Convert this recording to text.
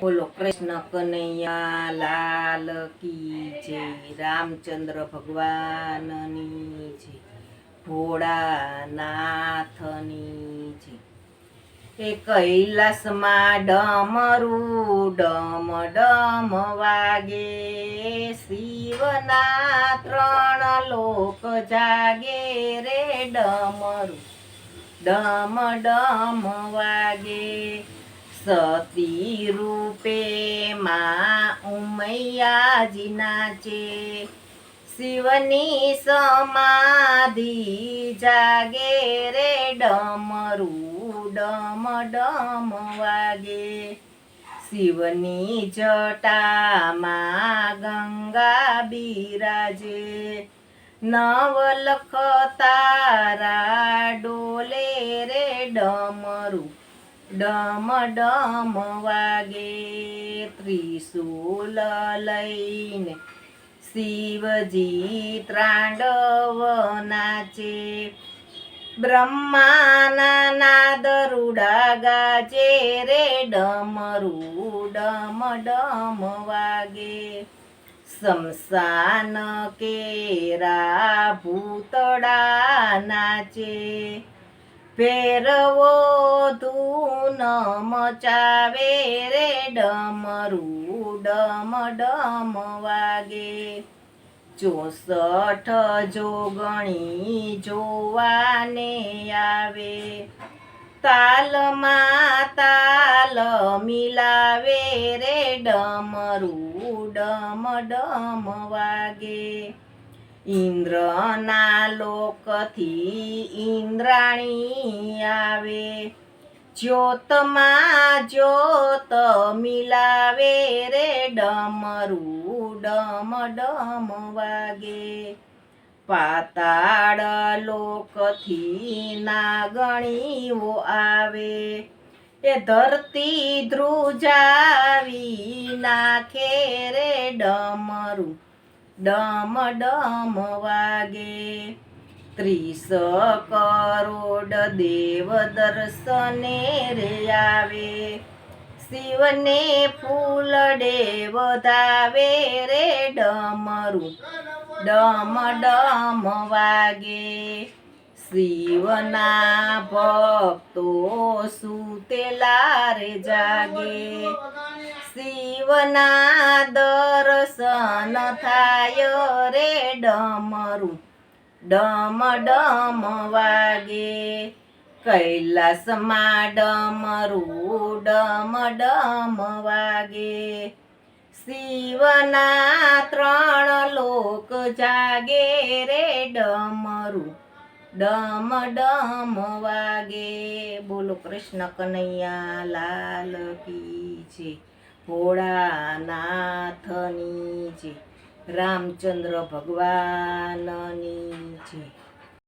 બોલો, કૃષ્ણ કનૈયા, લાલ કી જય, રામચંદ્ર ભગવાનની જય, ભોળાનાથની જય. એ કૈલાસમાં ડમરું ડમ ડમ વાગે, શિવના ત્રણ લોક જાગે રે ડમરું. ડમ ડમ વાગે સતી રૂપે માં ઉમૈયાજી નાચે શિવની સમાધિ જાગે રે ડમરું ડમ ડમ વાગે શિવની જટામાં ગંગા બિરાજે નવલખ તારા ડોલે રે ડમરું ડમ ડમ વાગે ત્રિશુલ લઈને શિવજી ત્રાંડવ નાચે. બ્રહ્માના નાદ રૂડા ગાજે રે ડમરું ડમ ડમ વાગે. શમશાન કેરા ભૂતડા નાચે. ફેરવો ધૂન મચાવે રે ડમરું ડમ ડમ વાગે. ચોસઠ જોગણી જોવાને આવે. તાલમાં તાલ મિલાવે રે ડમરું ડમ ડમ વાગે. ઇન્દ્રના લોકથી ઇન્દ્રાણી જ્યોતમાં જ્યોત મિલાવે રે ડમરું ડમ ડમ વાગે. પાતાળ લોકથી નાગણીઓ આવે. એ ધરતી ધ્રુજાવી નાખે રે ડમરું ડમ ડમ વાગે. ત્રીસ કરોડ દેવ દર્શને રે આવે. શિવને ફૂલ ડે વધાવે રે ડમરું. ડમ ડમ વાગે. શિવના ભક્તો સુતેલા રે જાગે. શિવના દર્શન થાય રે ડમરું. ડમ ડમ વાગે. કૈલાસમાં ડમરું ડમ ડમ વાગે. શિવના ત્રણ લોક જાગે રે ડમરું ડમ ડમ વાગે. બોલો કૃષ્ણ કનૈયા લાલ કી છે ભોળાનાથની છે રામચંદ્ર ભગવાનની છે